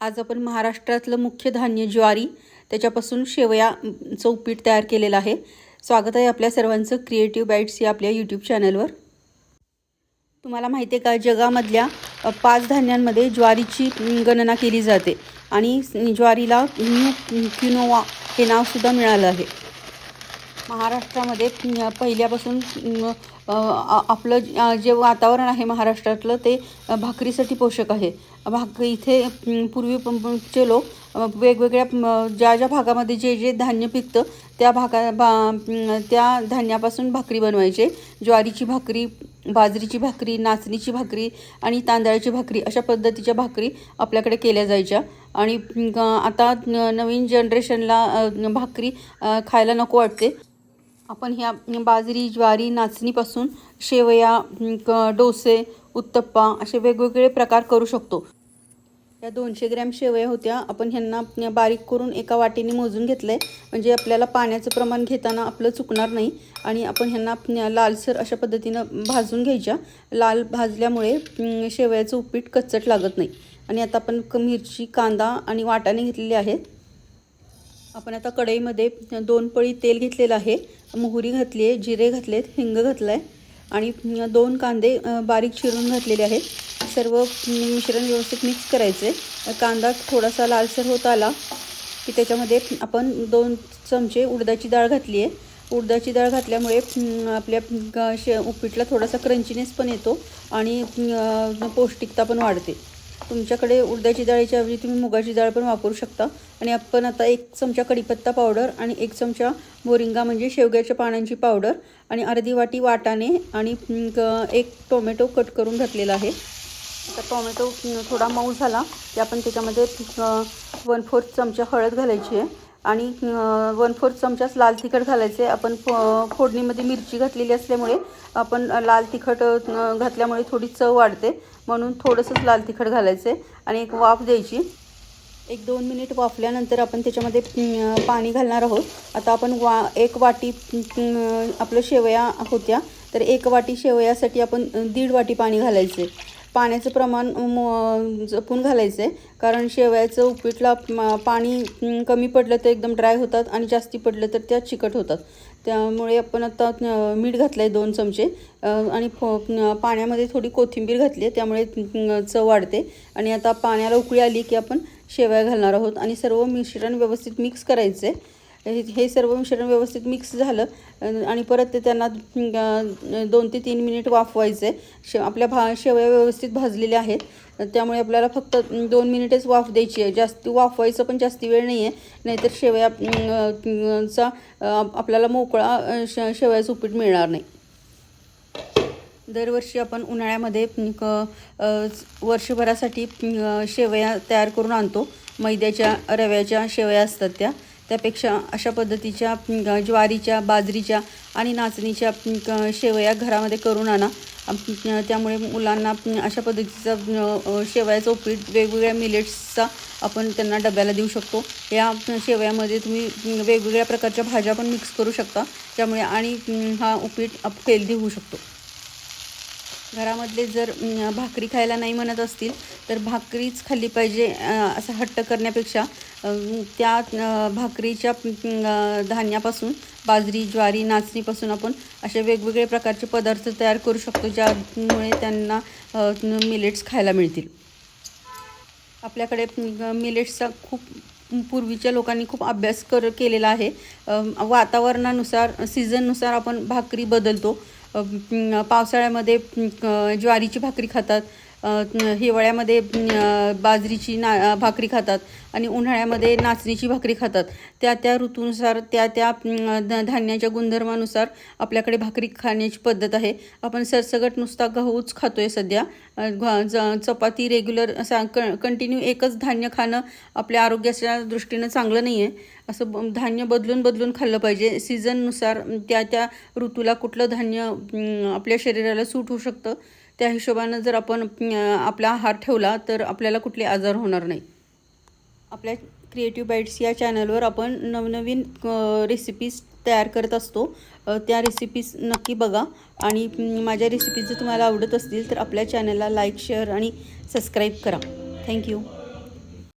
आज आपण महाराष्ट्रातलं मुख्य धान्य ज्वारी त्याच्यापासून शेवयाचं उपीट तयार केलेलं आहे. स्वागत आहे आपल्या सर्वांचं क्रिएटिव्ह बाईट्स या आपल्या यूट्यूब चॅनलवर तुम्हाला माहिती आहे का जगामधल्या पाच धान्यांमध्ये ज्वारीची गणना केली जाते आणि ज्वारीला न्यू क्युनोवा हे नावसुद्धा मिळालं आहे. महाराष्ट्रामध्ये पहिल्यापासून आपलं जे वातावरण आहे महाराष्ट्रातलं ते भाकरीसाठी पोषक आहे. भाकरी इथे पूर्वी चे लोक वेगवेगळ्या ज्या ज्या भागामध्ये जे जे धान्य पिकतं त्या भागा भा त्या धान्यापासून भाकरी बनवायचे. ज्वारीची भाकरी बाजरीची भाकरी नाचणीची भाकरी आणि तांदळाची भाकरी अशा पद्धतीच्या भाकरी आपल्याकडे केल्या जायच्या. आणि आता नवीन जनरेशनला भाकरी खायला नको वाटते. आपण ह्या बाजरी ज्वारी नाचणीपासून शेवया क- डोसे उत्तप्पा असे वेगवेगळे प्रकार करू शकतो. या दोनशे ग्रॅम शेवया होत्या. आपण ह्यांना बारीक करून एका वाटीने मोजून घेतलं आहे म्हणजे आपल्याला पाण्याचं प्रमाण घेताना आपलं चुकणार नाही. आणि आपण ह्यांना लालसर अशा पद्धतीनं भाजून घ्यायच्या. लाल भाजल्यामुळे शेवयाचं उपीट कच्चट लागत नाही. आणि आता आपण मिरची कांदा आणि वाटाणे घेतलेले आहेत. आपण आता कढईमध्ये दोन पळी तेल घेतलेलं आहे. मोहरी घातली आहे जिरे घातलेत हिंग घातलं आहे आणि दोन कांदे बारीक चिरून घातलेले आहेत. सर्व मिश्रण व्यवस्थित मिक्स करायचे कांदा थोडासा लालसर होत आला की त्याच्यामध्ये आपण दोन चमचे उडदाची डाळ घातली आहे. उडदाची डाळ घातल्यामुळे आपल्या शे उपीटला थोडासा क्रंचीनेस पण येतो आणि पौष्टिकता पण वाढते. तुमच्याकडे उडदाची डाळीच्या ऐवजी तुम्ही मुगाची डाळ पण वापरू शकता. आणि आपण आता एक चमचा कढीपत्ता पावडर आणि एक चमचा मोरिंगा म्हणजे शेवग्याच्या पानांची पावडर आणि अर्धी वाटी वाटाणे आणि क- एक टोमॅटो कट करून घातलेला आहे. आता टोमॅटो थोडा मऊ झाला. की आपण त्याच्यामध्ये वन फोर्थ चमचा हळद घालायची आहे. आणि वन फोर्थ चमचाच लाल तिखट घालायचे. आपण फो फोडणीमध्ये मिरची घातलेली असल्यामुळे आपण लाल तिखट घातल्यामुळे थोडी चव वाढते. म्हणून थोडंसंच लाल तिखट घालायचे आणि एक वाफ द्यायची. एक दोन मिनिट वाफल्यानंतर आपण त्याच्यामध्ये पाणी घालणार आहोत. आता आपण वा एक वाटी आपलं शेवया होत्या. तर एक वाटी शेवयासाठी आपण दीड वाटी पाणी घालायचे. पाण्याचं प्रमाण म जपून घालायचं आहे कारण शेवयाचं उपीटला पाणी कमी पडलं तर एकदम ड्राय होतात आणि जास्ती पडलं तर त्या चिकट होतात. त्यामुळे आपण आता मीठ घातलं आहे दोन चमचे. आणि फो पाण्यामध्ये थोडी कोथिंबीर घातली आहे त्यामुळे चव वाढते. आणि आता पाण्याला उकळी आली की आपण शेवया घालणार आहोत. आणि सर्व मिश्रण व्यवस्थित मिक्स करायचं आहे हे हे सर्व मिश्रण व्यवस्थित मिक्स झालं आणि परत ते त्यांना दोन ते तीन मिनिट वाफवायचे. शे आपल्या भा शेवया व्यवस्थित भाजलेल्या आहेत. त्यामुळे आपल्याला फक्त दोन मिनिटेच वाफ द्यायची आहे. जास्त वाफवायचं पण जास्ती वेळ नाही आहे नाहीतर शेवया चा आपल्याला मोकळा श शेवयाचं उपीट मिळणार नाही. दरवर्षी आपण उन्हाळ्यामध्ये क वर्षभरासाठी शेवया तयार करून आणतो. मैद्याच्या रव्याच्या शेवया असतात त्या. त्यापेक्षा अशा पद्धतीच्या ज्वारीच्या बाजरीच्या आणि नाचणीच्या शेवया घरामध्ये करून आणा. त्यामुळे मुलांना अशा पद्धतीचा शेवयाचा उपीट वेगवेगळ्या मिलेट्सचा आपण त्यांना डब्याला देऊ शकतो. या शेवयामध्ये तुम्ही वेगवेगळ्या प्रकारच्या भाज्या पण मिक्स करू शकता. त्यामुळे आणि हा उपीट हेल्दी होऊ शकतो. घरामधले जर भाकरी खायला नाही म्हणत असतील तर भाकरीच खाल्ली पाहिजे असं हट्ट करण्यापेक्षा त्या भाकरीच्या धान्यापासून बाजरी ज्वारी नाचणीपासून आपण असे वेगवेगळे प्रकारचे पदार्थ तयार करू शकतो ज्यामुळे त्यांना मिलेट्स खायला मिळतील. आपल्याकडे मिलेट्सचा खूप पूर्वीच्या लोकांनी खूप अभ्यास कर केलेला आहे. वातावरणानुसार सीझननुसार आपण भाकरी बदलतो. पावसाळ्यामध्ये ज्वारीची भाकरी खातात. हिवाळ्यामध्ये बाजरीची ना भाकरी खातात आणि उन्हाळ्यामध्ये नाचणीची भाकरी खातात. त्या त्या ऋतूनुसार त्या त्या धान्याच्या गुणधर्मानुसार आपल्याकडे भाकरी खाण्याची पद्धत आहे. आपण सरसगट नुसता गहूच खातो आहे सध्या ज- चपाती रेग्युलर असा क कंटिन्यू एकच धान्य खाणं आपल्या आरोग्याच्या दृष्टीनं चांगलं नाही आहे असं धान्य बदलून बदलून खाल्लं पाहिजे. सीझननुसार त्या त्या ऋतूला कुठलं धान्य आपल्या शरीराला सूट होऊ शकतं? त्या हिशोबानं जर आपण आपला आहार ठेवला तर आपल्याला कुठले आजार होणार नाही. आपल्या क्रिएटिव्ह बाईट्स या चॅनलवर आपण नवनवीन रेसिपीज तयार करत असतो. त्या रेसिपीज नक्की बघा आणि माझ्या रेसिपीज जर तुम्हाला आवडत असतील तर आपल्या चॅनलला लाईक शेअर आणि सबस्क्राईब करा. Thank you